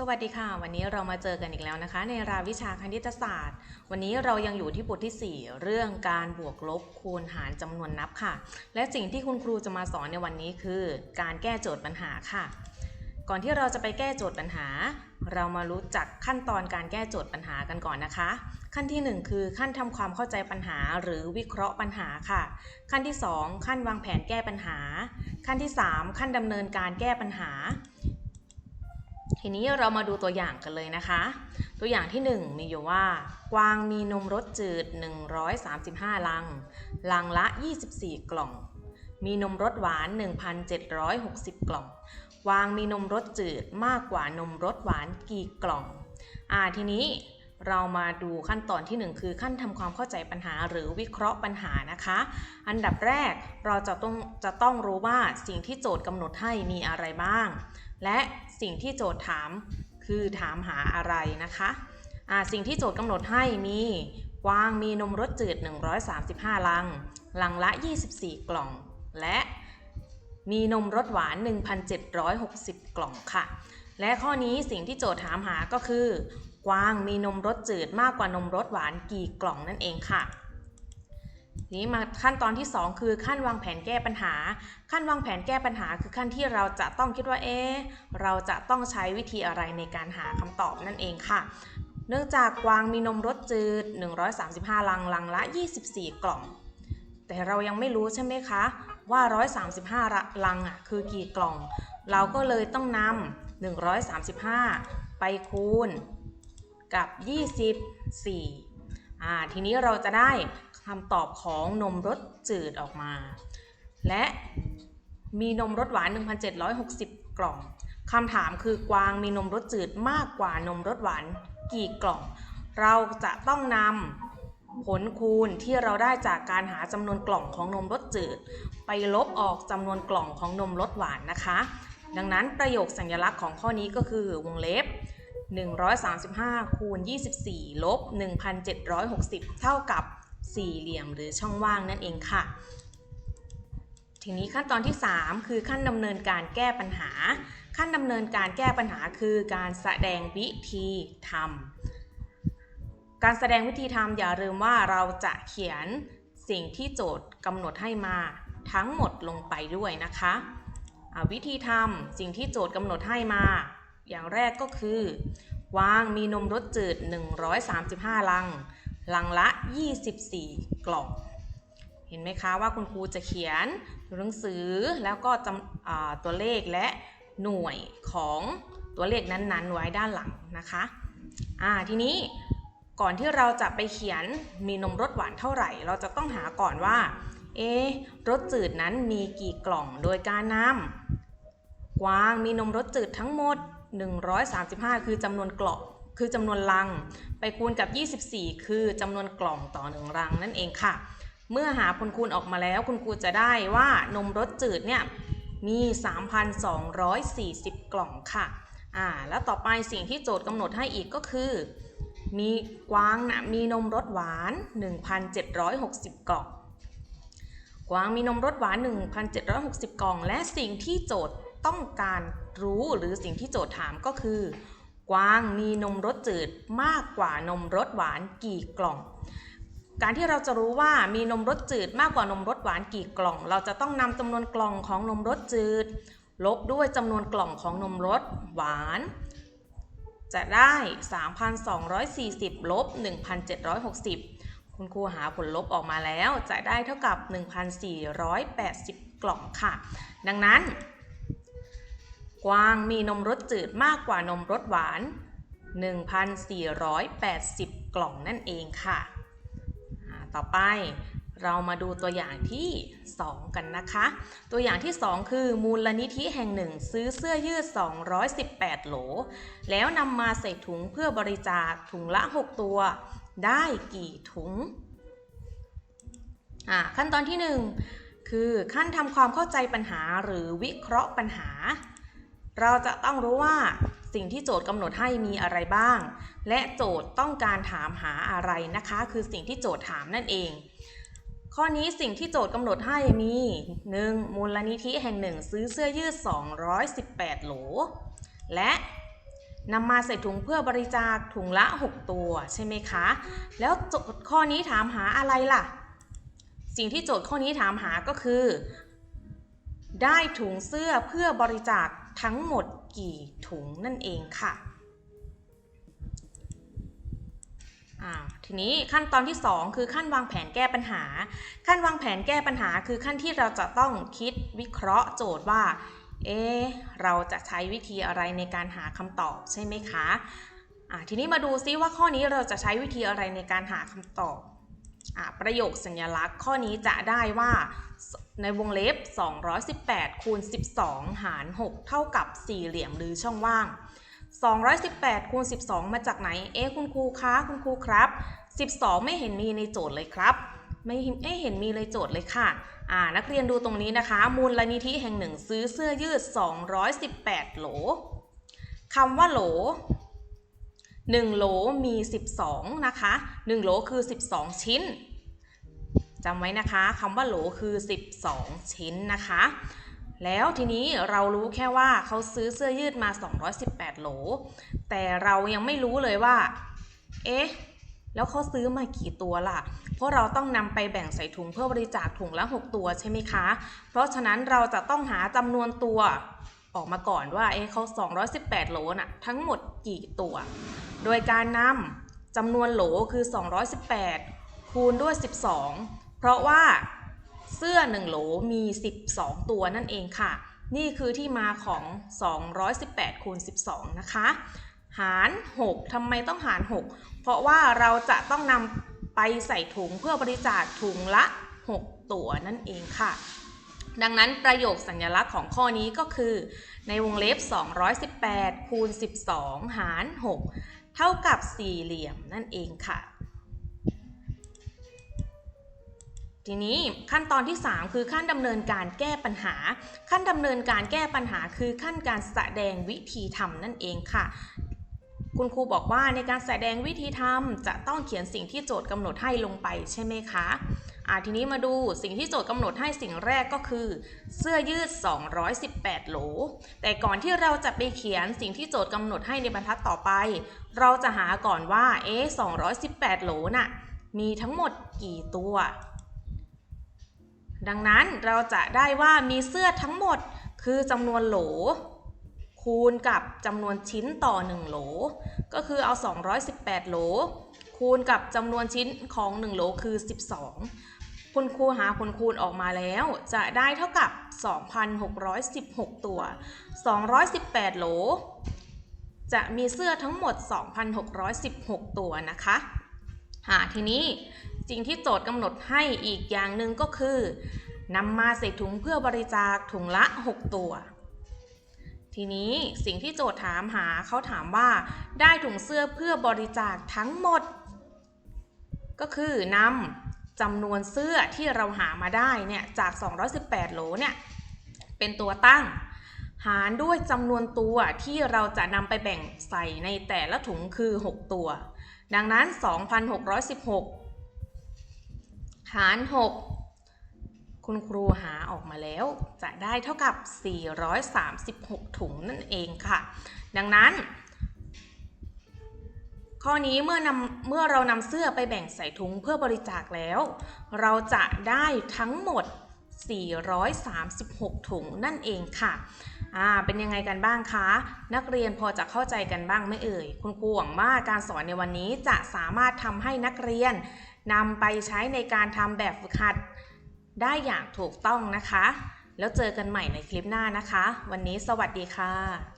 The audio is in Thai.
สวัสดีค่ะ วันนี้เรามาเจอกันอีกแล้วนะคะ ในรายวิชาคณิตศาสตร์ วันนี้เรายังอยู่ที่บทที่ 4 เรื่องการบวกลบคูณหารจำนวนนับค่ะ และสิ่งที่คุณครูจะมาสอนในวันนี้คือ การแก้โจทย์ปัญหาค่ะ ก่อนที่เราจะไปแก้โจทย์ปัญหา เรามารู้จักขั้นตอนการแก้โจทย์ปัญหากันก่อนนะคะ ขั้นที่ 1 คือขั้นทำความเข้าใจปัญหาหรือวิเคราะห์ปัญหาค่ะ ขั้นที่ 2 ขั้นวางแผนแก้ปัญหา ขั้นที่ 3 ขั้นดำเนินการแก้ปัญหา ทีนี้เรามาดูตัวอย่างกันเลยนะคะ ตัวอย่างที่ 1 มีอยู่ว่า กวางมีนมรสจืด 135 ลัง ลังละ 24 กล่อง มีนมรสหวาน 1,760 กล่อง กวางมีนมรสจืดมากกว่านมรสหวานกี่กล่อง อ่าทีนี้เรามาดูขั้นตอนที่ 1 คือขั้นทำความเข้าใจปัญหาหรือวิเคราะห์ปัญหานะคะ อันดับแรกเราจะต้องจะต้องรู้ว่าสิ่งที่โจทย์กำหนดให้มีอะไรบ้าง และสิ่งที่โจทย์ถามคือถามหาอะไรนะคะสิ่งที่โจทย์กำหนดให้มีกวางมีนมรสจืด 135 ลัง ลังละ 24 กล่อง และมีนมรสหวาน 1,760 กล่องค่ะ และข้อนี้สิ่งที่โจทย์ถามหาก็คือ กวางมีนมรสจืดมากกว่านมรสหวานกี่กล่องนั่นเองค่ะ นี้มาขั้นตอนที่ 2 คือขั้นวางแผนแก้ปัญหา ขั้นวางแผนแก้ปัญหาคือขั้นที่เราจะต้องคิดว่าเอ๊เราจะต้องใช้วิธีอะไรในการหาคำตอบนั่นเองค่ะ เนื่องจากกวางมีนมรสจืด 135 ลังลังละ 24 กล่อง แต่เรายังไม่รู้ใช่ไหมคะ ว่า 135 ลังอะคือกี่กล่อง เราก็เลยต้องนำ135 ไปคูณกับ 24อ่าทีนี้เราจะได้ คำตอบของนมรสจืดออกมา และมีนมรสหวาน 1,760 กล่องคำถามคือกวางมีนมรสจืดมากกว่านมรสหวานกี่กล่อง เราจะต้องนำผลคูณที่เราได้จากการหาจำนวนกล่องของนมรสจืด ไปลบออกจำนวนกล่องของนมรสหวานนะคะ ดังนั้นประโยคสัญลักษณ์ของข้อนี้ก็คือวงเล็บ 135คูณ24 ลบ 1,760 เท่ากับ สี่เหลี่ยมหรือช่องว่างนั่นเองค่ะ ทีนี้ขั้นตอนที่ 3 คือขั้นดำเนินการแก้ปัญหา ขั้นดำเนินการแก้ปัญหาคือการแสดงวิธีทำการแสดงวิธีทำอย่าลืมว่าเราจะเขียนสิ่งที่โจทย์กำหนดให้มาทั้งหมดลงไปด้วยนะคะวิธีทำสิ่งที่โจทย์กำหนดให้มา อย่างแรกก็คือ วางมีนมรสจืด 135 ลัง ลังละ 24 กล่อง เห็นไหมคะว่าคุณครูจะเขียนตัวหนังสือแล้วก็จำตัวเลขและหน่วยของตัวเลขนั้นๆ ไว้ด้านหลังนะคะอ่าทีนี้ก่อนที่เราจะไปเขียนมีนมรสหวานเท่าไหร่ เราจะต้องหาก่อนว่าเอรสจืดนั้นมีกี่กล่องโดยการนำกวางมีนมรสจืดทั้งหมด 135 คือจำนวนกล่อง คือจำนวนลัง ไปคูณกับ 24 คือจำนวนกล่องต่อหนึ่งรังนั่นเองค่ะ เมื่อหาผลคูณออกมาแล้วคุณครูจะได้ว่านมรสจืดเนี่ยมี 3,240 กล่องค่ะอ่าแล้วต่อไปสิ่งที่โจทย์กำหนดให้อีกก็คือ มีกวางนะมีนมรสหวาน 1,760 กล่อง กวางมีนมรสหวาน 1,760 กล่อง และสิ่งที่โจทย์ต้องการรู้หรือสิ่งที่โจทย์ถามก็คือ กวางมีนมรสจืดมากกว่านมรสหวานกี่กล่อง การที่เราจะรู้ว่ามีนมรสจืดมากกว่านมรสหวานกี่กล่อง เราจะต้องนำจำนวนกล่องของนมรสจืด ลบด้วยจำนวนกล่องของนมรสหวาน จะได้ 3,240 ลบ 1,760 คุณครูหาผลลบออกมาแล้ว จะได้เท่ากับ 1,480 กล่องค่ะ ดังนั้น กวางมีนมรสจืดมากกว่านมรสหวาน 1,480 กล่องนั่นเองค่ะ ต่อไปเรามาดูตัวอย่างที่ 2 กันนะคะ ตัวอย่างที่ 2 คือมูลนิธิแห่งหนึ่งซื้อเสื้อยืด 218 โหล แล้วนำมาใส่ถุงเพื่อบริจาคถุงละ 6 ตัว ได้กี่ถุงอ่าขั้นตอนที่ 1 คือขั้นทำความเข้าใจปัญหาหรือวิเคราะห์ปัญหา เราจะต้องรู้ว่าสิ่งที่โจทย์กำหนดให้มีอะไรบ้าง และโจทย์ต้องการถามหาอะไรนะคะ คือสิ่งที่โจทย์ถามนั่นเอง ข้อนี้สิ่งที่โจทย์กำหนดให้มี 1. มูลนิธิแห่งหนึ่งซื้อเสื้อยืด 218 โหล และนำมาใส่ถุงเพื่อบริจาคถุงละ 6 ตัวใช่ไหมคะ แล้วโจทย์ข้อนี้ถามหาอะไรล่ะ สิ่งที่โจทย์ข้อนี้ถามหาก็คือ ได้ถุงเสื้อเพื่อบริจาค ทั้งหมดกี่ถุงนั่นเองค่ะอ่าทีนี้ขั้นตอนที่ 2 คือขั้นวางแผนแก้ปัญหา ขั้นวางแผนแก้ปัญหา คือขั้นที่เราจะต้องคิดวิเคราะห์โจทย์ว่า เอ๊เราจะใช้วิธีอะไรในการหาคำตอบใช่ไหมคะอ่าทีนี้มาดูซิว่าข้อนี้เราจะใช้วิธีอะไรในการหาคำตอบ ประโยคสัญลักษณ์ข้อนี้จะได้ว่าในวงเล็บ 218 คูณ 12 หาร 6 เท่ากับสี่เหลี่ยมหรือช่องว่าง 218 คูณ 12 มาจากไหน เอ๊ะคุณครูคะคุณครูครับ 12 ไม่เห็นมีในโจทย์เลยครับ ไม่เห็นมีในโจทย์เลยค่ะอ่านักเรียนดูตรงนี้นะคะ มูลนิธิแห่งหนึ่งซื้อเสื้อยืด 218 โหลคำว่าโหล 1โหลมี 12 นะคะ 1โหลคือ 12 ชิ้นจำไว้นะคะคำว่าโหลคือ 12 ชิ้นนะคะ แล้วทีนี้เรารู้แค่ว่าเขาซื้อเสื้อยืดมา 218 โหล แต่เรายังไม่รู้เลยว่า เอ๊ะ แล้วเขาซื้อมากี่ตัวล่ะ เพราะเราต้องนำไปแบ่งใส่ถุงเพื่อบริจาคถุงละ 6 ตัวใช่ไหมคะ เพราะฉะนั้นเราจะต้องหาจำนวนตัว ออกมาก่อนว่าเอ๊ะเขา 218 โหลน่ะทั้งหมดกี่ตัว โดยการนำจำนวนโหลคือ 218 คูณด้วย 12 เพราะว่าเสื้อ 1 โหลมี 12 ตัวนั่นเองค่ะ นี่คือที่มาของ 218 คูณ 12 นะคะ หาร 6 ทำไมต้องหาร 6 เพราะว่าเราจะต้องนำไปใส่ถุงเพื่อบริจาคถุงละ 6 ตัวนั่นเองค่ะ ดังนั้นประโยคสัญลักษณ์ของข้อนี้ก็คือ ในวงเล็บ 218 คูณ 12 หาร 6 เท่ากับสี่เหลี่ยมนั่นเองค่ะ ทีนี้ขั้นตอนที่ 3 คือขั้นดำเนินการแก้ปัญหา ขั้นดำเนินการแก้ปัญหาคือขั้นการแสดงวิธีทำนั่นเองค่ะคุณครูบอกว่าในการแสดงวิธีทำจะต้องเขียนสิ่งที่โจทย์กำหนดให้ลงไปใช่ไหมคะ อ่าทีนี้มาดูสิ่งที่โจทย์กำหนดให้สิ่งแรกก็คือ เสื้อยืด 218 โหล แต่ก่อนที่เราจะไปเขียนสิ่งที่โจทย์กำหนดให้ในบรรทัดต่อไป เราจะหาก่อนว่าเอ๊ะ218 โหลน่ะมีทั้งหมดกี่ตัว ดังนั้นเราจะได้ว่ามีเสื้อทั้งหมดคือจำนวนโหล คูณกับจำนวนชิ้นต่อ 1 โหล ก็คือเอา 218 โหลคูณกับจำนวนชิ้นของ 1 โหลคือ 12 คุณครูหาผลคูณออกมาแล้ว จะได้เท่ากับ 2,616 ตัว 218 โหล จะมีเสื้อทั้งหมด 2,616 ตัวนะคะหาทีนี้สิ่งที่โจทย์กำหนดให้อีกอย่างหนึ่งก็คือนำมาใส่ถุงเพื่อบริจาคถุงละ 6 ตัว ทีนี้สิ่งที่โจทย์ถามหาเขาถามว่าได้ถุงเสื้อเพื่อบริจาคทั้งหมด ก็คือนำ จำนวนเสื้อที่เราหามาได้เนี่ยจาก 218 โหลเนี่ยเป็นตัวตั้ง หารด้วยจำนวนตัวที่เราจะนำไปแบ่งใส่ในแต่ละถุงคือ 6 ตัว ดังนั้น 2,616 หาร 6 คุณครูหาออกมาแล้ว จะได้เท่ากับ 436 ถุงนั่นเองค่ะ ดังนั้น ข้อนี้เมื่อนำเมื่อเรานำเสื้อไปแบ่งใส่ถุงเพื่อบริจาคแล้ว เราจะได้ทั้งหมด 436 ถุงนั่นเองค่ะอ่าเป็นยังไงกันบ้างคะ นักเรียนพอจะเข้าใจกันบ้างไหม่เอ่ย คุณครูหวังว่าการสอนในวันนี้จะสามารถทำให้นักเรียนนำไปใช้ในการทำแบบฝึกหัดได้อย่างถูกต้องนะคะ แล้วเจอกันใหม่ในคลิปหน้านะคะ วันนี้สวัสดีค่ะ